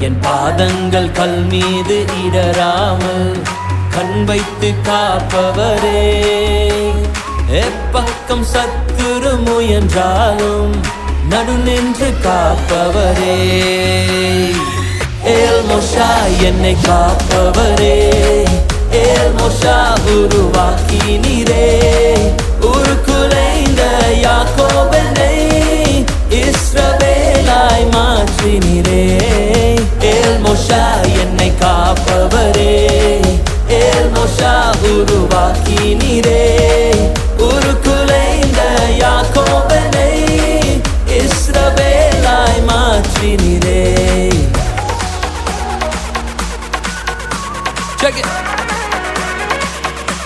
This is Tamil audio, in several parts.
என் பாதங்கள் கல் மீது இடராமல் கண் வைத்து காப்பவரே. எப்பக்கம் சத்துரு முயன்றாலும் நடு நின்று காப்பவரே. ஏல் மோஷா என்னை காப்பவரே. ஏல் மோஷா உருவாக்கினீரே ஒரு குலை உருவாக்கி நீரே ஒரு குலைந்த யாக்கோபனை இஸ்ரவேலாய் மாற்றினீரே Check it.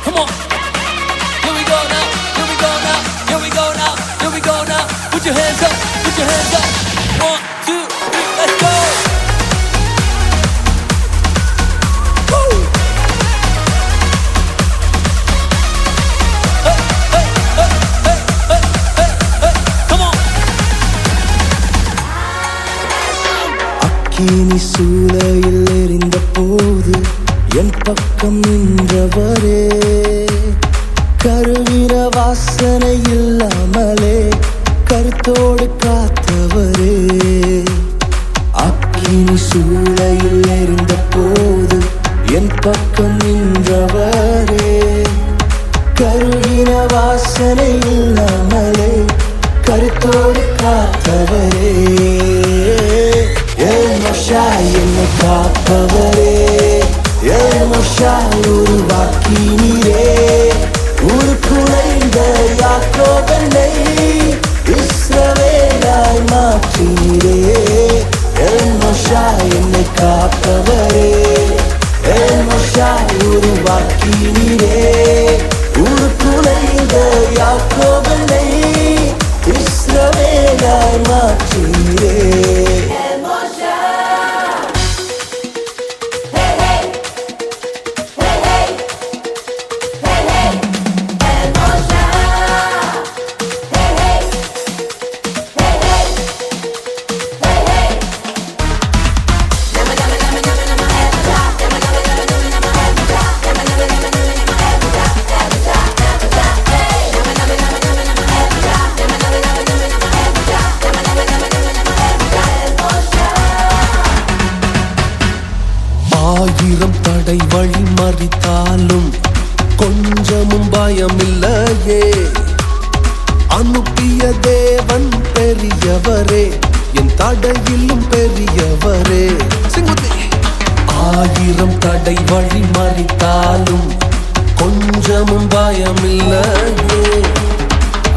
Come on. Here we go now. Here we go now. Here we go now. Here we go now. Put your hands up. Put your hands up. அக்கினி சூளையில் எறிந்த போது என் பக்கம் நின்றவரே. கருவிர வாசனை இல்லாமலே கருத்தோடு காத்தவரே. அக்கினி சூளையில் எறிந்த போது என் பக்கம் நின்றவரே. கருகின வாசனை இல்லாமலே கருத்தோடு காத்தவரே. மோஷா என்னை காப்பவரே ஏழு மோஷா உருவாக்கி நீரே ஒரு குலைந்த ஆத்திரம் தடை வழி மறித்தாலும் கொஞ்சமும் பயமில்லையே. அனுப்பிய தேவன் பெரியவரே என் தடையிலும் பெரியவரே. ஆயிரம் தடை வழி மறித்தாலும் கொஞ்சமும் பயமில்லையே.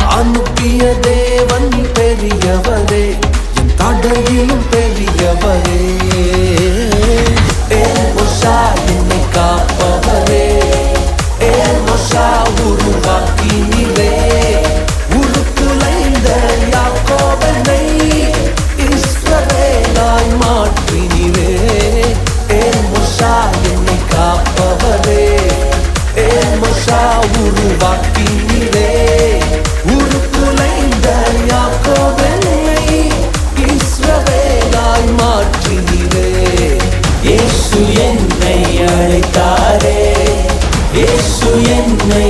அனுப்பிய தேவன் பெரியவரே என் தடையிலும் அழைத்தாரே இயேசு என்னை